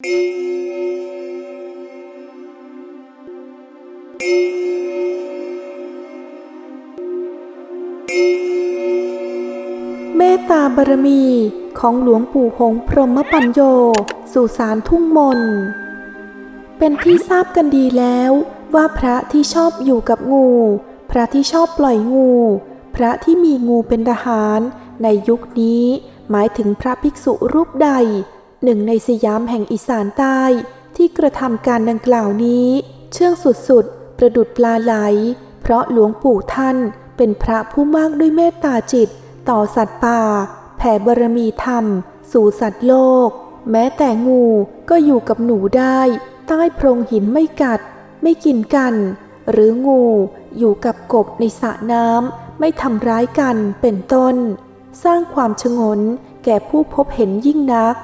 เมตตาบารมีของหลวงปู่หงส์พรหมปัญโย สุสานทุ่งมน เป็นที่ทราบกันดีแล้วว่าพระที่ชอบอยู่กับงู พระที่ชอบปล่อยงู พระที่มีงูเป็นทหาร ในยุคนี้หมายถึงพระภิกษุรูปใด หนึ่งในสยามแห่งอีสานใต้ ที่กระทำการดังกล่าวนี้ เชื่องสุดๆ ประดุดปลาไหล เพราะหลวงปู่ท่านเป็นพระผู้มากด้วยเมตตาจิต ต่อสัตว์ป่า แผ่บารมีธรรม สู่สัตว์โลก แม้แต่งูก็อยู่กับหนูได้ ใต้โพรงหินไม่กัด ไม่กินกัน หรืองูอยู่กับกบในสระน้ำไม่ทำร้ายกันเป็นต้น สร้างความชงนแก่ผู้พบเห็นยิ่งนัก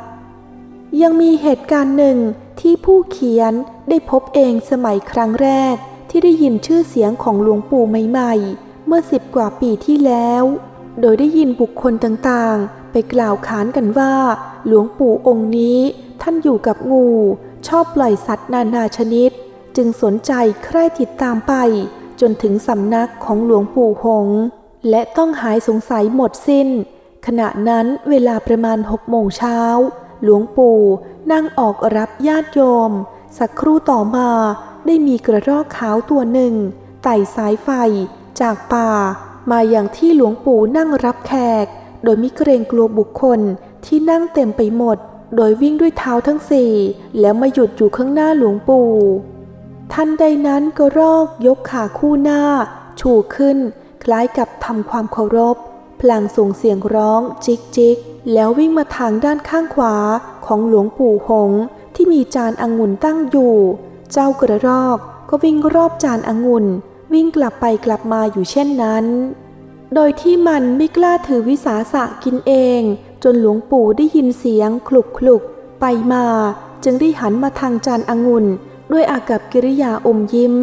ยังมีเหตุการณ์หนึ่งที่ผู้เขียนได้พบเองสมัยครั้งแรกที่ได้ยินชื่อเสียงของหลวงปู่ใหม่ๆ เมื่อสิบกว่าปีที่แล้ว โดยได้ยินบุคคลต่างๆ ไปกล่าวขานกันว่า หลวงปู่องค์นี้ท่านอยู่กับงู ชอบปล่อยสัตว์นานาชนิด จึงสนใจใคร่ติดตามไป จนถึงสำนักของหลวงปู่หง และต้องหายสงสัยหมดสิ้น ขณะนั้นเวลาประมาณหกโมงเช้า หลวงปู่นั่งออกรับญาติโยม สักครู่ต่อมาได้มีกระรอกขาวตัวหนึ่ง ไต่สายไฟ จากป่า มาอย่างที่หลวงปู่นั่งรับแขก โดยมิเกรงกลัวบุคคลที่นั่งเต็มไปหมด โดยวิ่งด้วยเท้าทั้งสี่ แล้วมาหยุดอยู่ข้างหน้าหลวงปู่ทันใดนั้นกระรอกยกขาคู่หน้า ชูขึ้น คล้ายกับทำความเคารพ พลางส่งเสียงร้องจิกจิกแล้ววิ่งมาทางด้านข้างขวาของหลวงปู่หง ที่มีจานองุ่นตั้งอยู่ เจ้ากระรอกก็วิ่งรอบจานองุ่น วิ่งกลับไปกลับมาอยู่เช่นนั้น โดยที่มันไม่กล้าถือวิสาสะกินเอง จนหลวงปู่ได้ยินเสียงคลุกคลุกไปมา จึงได้หันมาทางจานองุ่น ด้วยอากับกิริยาอมยิ้ม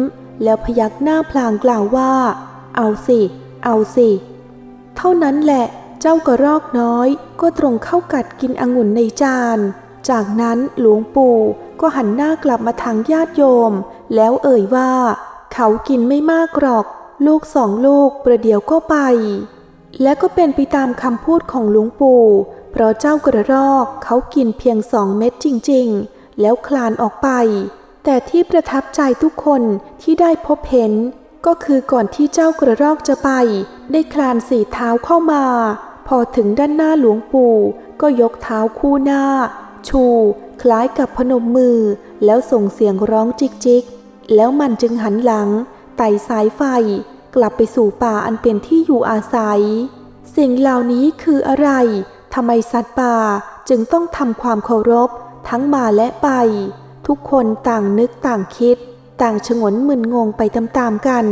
แล้วพยักหน้าพลางกล่าวว่า เอาสิ เอาสิ ท่านั้นแหละเจ้ากระรอกน้อยก็ตรงเข้ากัดกินองุ่นในจาน จากนั้นหลวงปู่ก็หันหน้ากลับมาทางญาติโยม แล้วเอ่ยว่า เขากินไม่มากหรอก ลูกสองลูกประเดี๋ยวก็ไป และก็เป็นไปตามคำพูดของหลวงปู่ เพราะเจ้ากระรอกเขากินเพียงสองเม็ดจริง ๆ แล้วคลานออกไป แต่ที่ประทับใจทุกคนที่ได้พบเห็น ก็คือก่อนที่เจ้ากระรอกจะไป ได้คลานสี่เท้าเข้ามา พอถึงด้านหน้าหลวงปู่ ก็ยกเท้าคู่หน้า ชู คล้ายกับพนมมือ แล้วส่งเสียงร้องจิกจิกๆแล้วมันจึงหันหลัง ไต่สายไฟ กลับไปสู่ป่าอันเป็นที่อยู่อาศัย สิ่งเหล่านี้คืออะไรทำไมสัตว์ป่าจึงต้องทำความเคารพ ทั้งมาและไป ทุกคนต่างนึกต่างคิด ต่างฉงนมึนงงไปตามๆกัน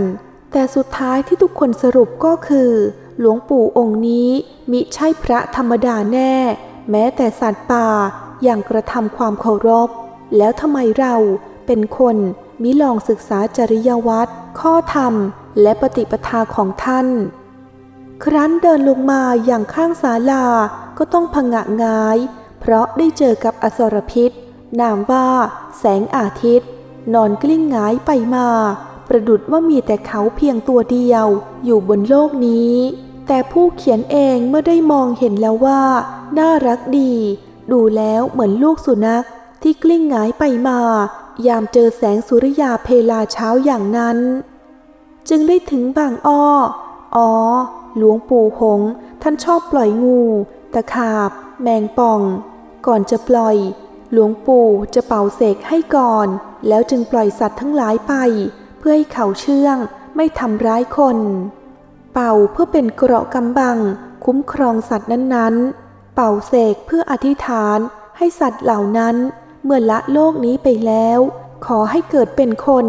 แต่สุดท้ายที่ทุกคนสรุปก็คือ หลวงปู่องค์นี้มิใช่พระธรรมดาแน่ แม้แต่สัตว์ป่าอย่างกระทำความเคารพ แล้วทำไมเราเป็นคนมิลองศึกษาจริยวัตรข้อธรรม และปฏิปทาของท่าน ครั้นเดินลงมาอย่างข้างศาลาก็ต้องผงะงาย เพราะได้เจอกับอสรพิษ นามว่า แสงอาทิตย์ นอนกลิ้งหงายไปมา ประดุดว่ามีแต่เขาเพียงตัวเดียว อยู่บนโลกนี้ แต่ผู้เขียนเองเมื่อได้มองเห็นแล้วว่า น่ารักดี ดูแล้วเหมือนลูกสุนัข ที่กลิ้งหงายไปมา ยามเจอแสงสุริยาเพลาเช้าอย่างนั้น จึงได้ถึงบางอ้อ อ๋อ หลวงปู่หง ท่านชอบปล่อยงู ตะขาบ แมงป่อง ก่อนจะปล่อย หลวงปู่จะเป่าเสกให้ก่อน แล้วจึงปล่อยสัตว์ทั้งหลายไป เพื่อให้เขาเชื่องไม่ทำร้ายคน เป่าเพื่อเป็นเกราะกำบัง คุ้มครองสัตว์นั้นๆ เป่าเสกเพื่ออธิษฐานให้สัตว์เหล่านั้น เมื่อละโลกนี้ไปแล้ว ขอให้เกิดเป็นคน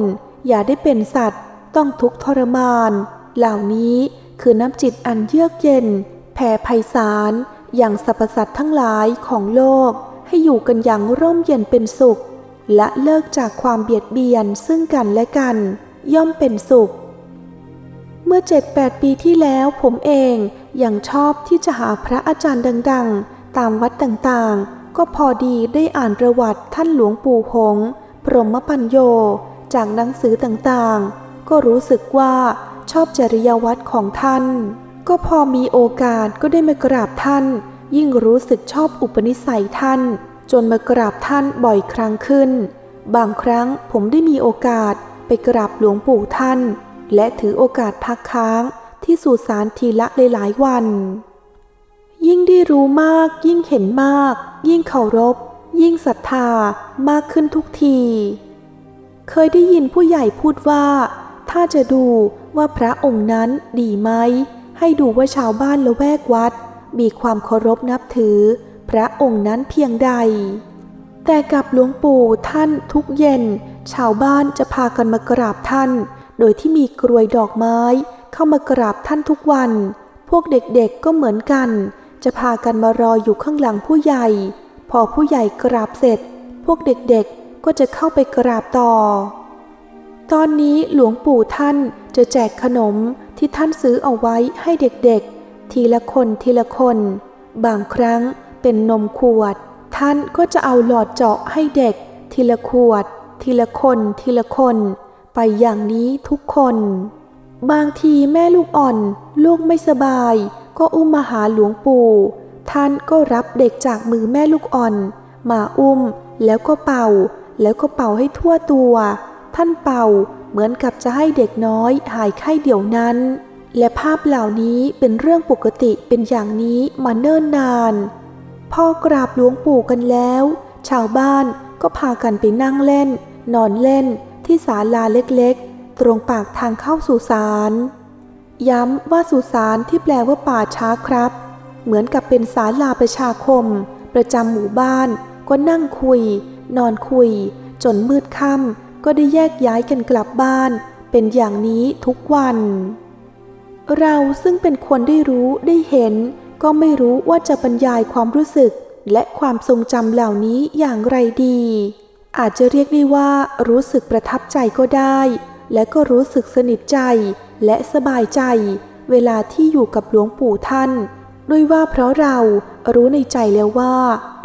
อย่าได้เป็นสัตว์ ต้องทุกข์ทรมาน เหล่านี้คือน้ำจิตอันเยือกเย็น แผ่ไพศาลอย่างสรรพสัตว์ทั้งหลายของโลก ให้อยู่กันอย่างร่มเย็นเป็นสุข และเลิกจากความเบียดเบียนซึ่งกันและกัน ย่อมเป็นสุข เมื่อเจ็ดแปดปีที่แล้วผมเองยังชอบที่จะหาพระอาจารย์ดัง ๆ ตามวัดต่างๆ ก็พอดีได้อ่านประวัติท่านหลวงปู่หง พรหมปัญโย จากหนังสือต่างๆ ก็รู้สึกว่าชอบจริยวัตรของท่าน ก็พอมีโอกาสก็ได้มากราบท่าน ยิ่งรู้สึกชอบอุปนิสัยท่าน จนมากราบท่านบ่อยครั้งขึ้น บางครั้งผมได้มีโอกาสไปกราบหลวงปู่ท่าน และถือโอกาสพักค้างที่สุสานทีละหลายวัน ยิ่งได้รู้มาก ยิ่งเห็นมาก ยิ่งเคารพ ยิ่งศรัทธามากขึ้นทุกที เคยได้ยินผู้ใหญ่พูดว่า ถ้าจะดูว่าพระองค์นั้นดีไหม ให้ดูว่าชาวบ้านละแวกวัด มีความเคารพนับถือ พระองค์นั้นเพียงใด แต่กับหลวงปู่ท่านทุกเย็น ชาวบ้านจะพากันมากราบท่าน โดยที่มีกรวยดอกไม้ เข้ามากราบท่านทุกวัน พวกเด็กๆก็เหมือนกัน จะพากันมารออยู่ข้างหลังผู้ใหญ่ พอผู้ใหญ่กราบเสร็จ พวกเด็กๆก็จะเข้าไปกราบต่อ ตอนนี้หลวงปู่ท่านจะแจกขนมที่ท่านซื้อเอาไว้ให้เด็กๆ ทีละคนทีละคน บางครั้ง เป็นนมขวด ท่านก็จะเอาหลอดเจาะให้เด็ก ทีละขวด ทีละคน ทีละคน ไปอย่างนี้ทุกคน บางทีแม่ลูกอ่อน ลูกไม่สบาย ก็อุ้มมาหาหลวงปู่ ท่านก็รับเด็กจากมือแม่ลูกอ่อน มาอุ้มแล้วก็เป่า แล้วก็เป่าให้ทั่วตัว ท่านเป่าเหมือนกับจะให้เด็กน้อยหายไข้เดี๋ยวนั้น และภาพเหล่านี้เป็นเรื่องปกติเป็นอย่างนี้มาเนิ่นนาน พ่อกราบหลวงปู่กันแล้ว ชาวบ้านก็พากันไปนั่งเล่น นอนเล่นที่ศาลาเล็กๆ ตรงปากทางเข้าสุสานย้ำว่าสุสานที่แปลว่าป่าช้าครับ เหมือนกับเป็นศาลาประชาคม ประจำหมู่บ้าน ก็นั่งคุย นอนคุย จนมืดค่ำก็ได้แยกย้ายกันกลับบ้าน เป็นอย่างนี้ทุกวัน เราซึ่งเป็นคนได้รู้ได้เห็น ก็ไม่รู้ว่าจะบรรยายความรู้สึก และความทรงจำเหล่านี้อย่างไรดี อาจจะเรียกได้ว่ารู้สึกประทับใจก็ได้ และก็รู้สึกสนิทใจและสบายใจ เวลาที่อยู่กับหลวงปู่ท่าน ด้วยว่าเพราะเรารู้ในใจแล้วว่า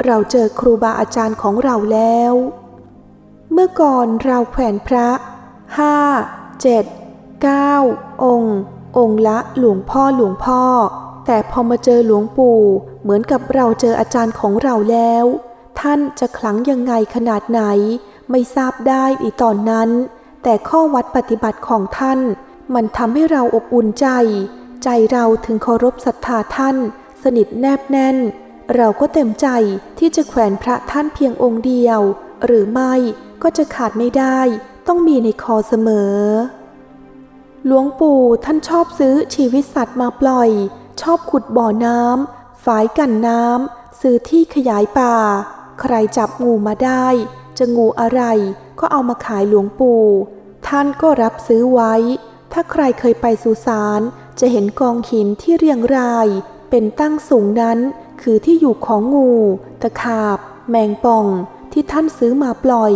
เราเจอครูบาอาจารย์ของเราแล้ว เมื่อก่อนเราแขวนพระห้าเจ็ดเก้าองค์ องค์ละหลวงพ่อหลวงพ่อ แต่พอมาเจอหลวงปู่เหมือนกับเราเจออาจารย์ของเราแล้ว ท่านจะขลังยังไงขนาดไหน ไม่ทราบได้ในตอนนั้น แต่ข้อวัดปฏิบัติของท่าน มันทำให้เราอบอุ่นใจ ใจเราถึงเคารพศรัทธาท่าน สนิทแนบแน่น เราก็เต็มใจที่จะแขวนพระท่านเพียงองค์เดียว หรือไม่ก็จะขาดไม่ได้ ต้องมีในคอเสมอ หลวงปู่ท่านชอบซื้อชีวิตสัตว์มาปล่อย ชอบขุดบ่อน้ำฝายกันน้ำซื้อที่ขยายป่า ใครจับงูมาได้ จะงูอะไรก็เอามาขายหลวงปู่ ท่านก็รับซื้อไว้ ถ้าใครเคยไปสุสานจะเห็นกองหินที่เรียงราย เป็นตั้งสูงนั้น คือที่อยู่ของงู ตะขาบ แมงป่องที่ท่านซื้อมาปล่อย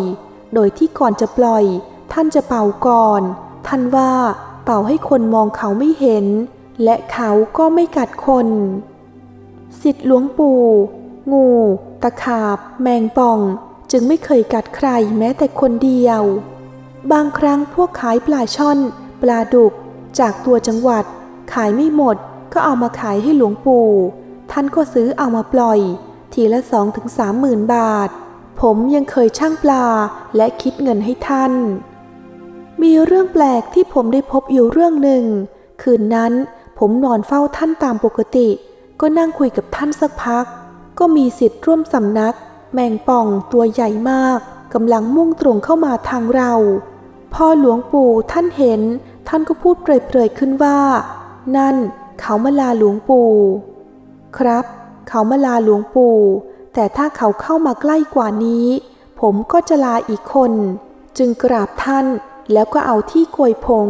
โดยที่ก่อนจะปล่อย ท่านจะเป่าก่อน ท่านว่าเป่าให้คนมองเขาไม่เห็น และเขาก็ไม่กัดคนสิทธิหลวงปู่ งู ตะขาบ แมงป่อง จึงไม่เคยกัดใครแม้แต่คนเดียว บางครั้งพวกขายปลาช่อน ปลาดุก จากตัวจังหวัด ขายไม่หมดก็เอามาขายให้หลวงปู่ ท่านก็ซื้อเอามาปล่อย ทีละสองถึงสามหมื่นบาท ผมยังเคยช่างปลาและคิดเงินให้ท่าน มีเรื่องแปลกที่ผมได้พบอยู่เรื่องหนึ่ง คืนนั้น ผมนอนเฝ้าท่านตามปกติ ก็นั่งคุยกับท่านสักพัก ก็มีสิทธิ์ร่วมสำนัก แมงป่องตัวใหญ่มากกำลังมุ่งตรงเข้ามาทางเราพอหลวงปู่ท่านเห็น ท่านก็พูดเปรยๆขึ้นว่า นั่น เขามาลาหลวงปู่ ครับ เขามาลาหลวงปู่ แต่ถ้าเขาเข้ามาใกล้กว่านี้ ผมก็จะลาอีกคน จึงกราบท่านแล้วก็เอาที่โกยผง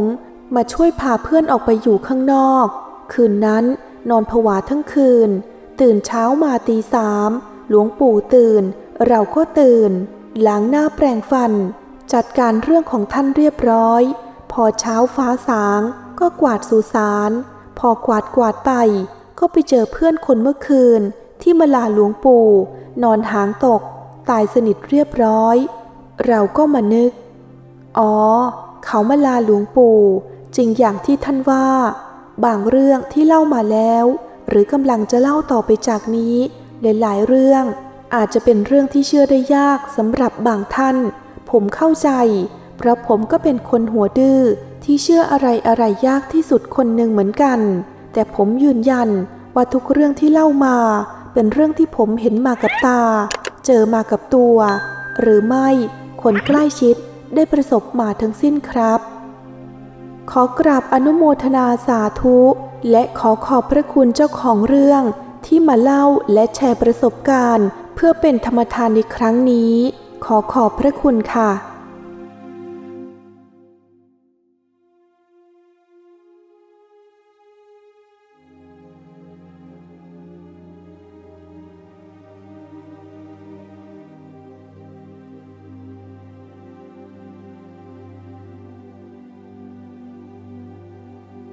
มาช่วยพาเพื่อนออกไปอยู่ข้างนอก คืนนั้นนอนผวาทั้งคืน ตื่นเช้ามาตีสามหลวงปู่ตื่น เราก็ตื่น ล้างหน้าแปรงฟัน จัดการเรื่องของท่านเรียบร้อย พอเช้าฟ้าสางก็กวาดสุสาน พอกวาดกวาดไป ก็ไปเจอเพื่อนคนเมื่อคืน ที่มาลาหลวงปู่ นอนหางตก ตายสนิทเรียบร้อย เราก็มานึก อ๋อ เขามาลาหลวงปู่ จริงอย่างที่ท่านว่า บางเรื่องที่เล่ามาแล้ว หรือกำลังจะเล่าต่อไปจากนี้หลายๆเรื่อง อาจจะเป็นเรื่องที่เชื่อได้ยากสำหรับบางท่าน ผมเข้าใจ เพราะผมก็เป็นคนหัวดื้อที่เชื่ออะไรอะไรยากที่สุดคนหนึ่งเหมือนกัน แต่ผมยืนยันว่าทุกเรื่องที่เล่ามา เป็นเรื่องที่ผมเห็นมากับตา เจอมากับตัว หรือไม่ คนใกล้ชิดได้ประสบมาทั้งสิ้นครับ ขอกราบอนุโมทนาสาธุ และขอขอบพระคุณเจ้าของเรื่องที่มาเล่าและแชร์ประสบการณ์ เพื่อเป็นธรรมทานในครั้งนี้ ขอขอบพระคุณค่ะ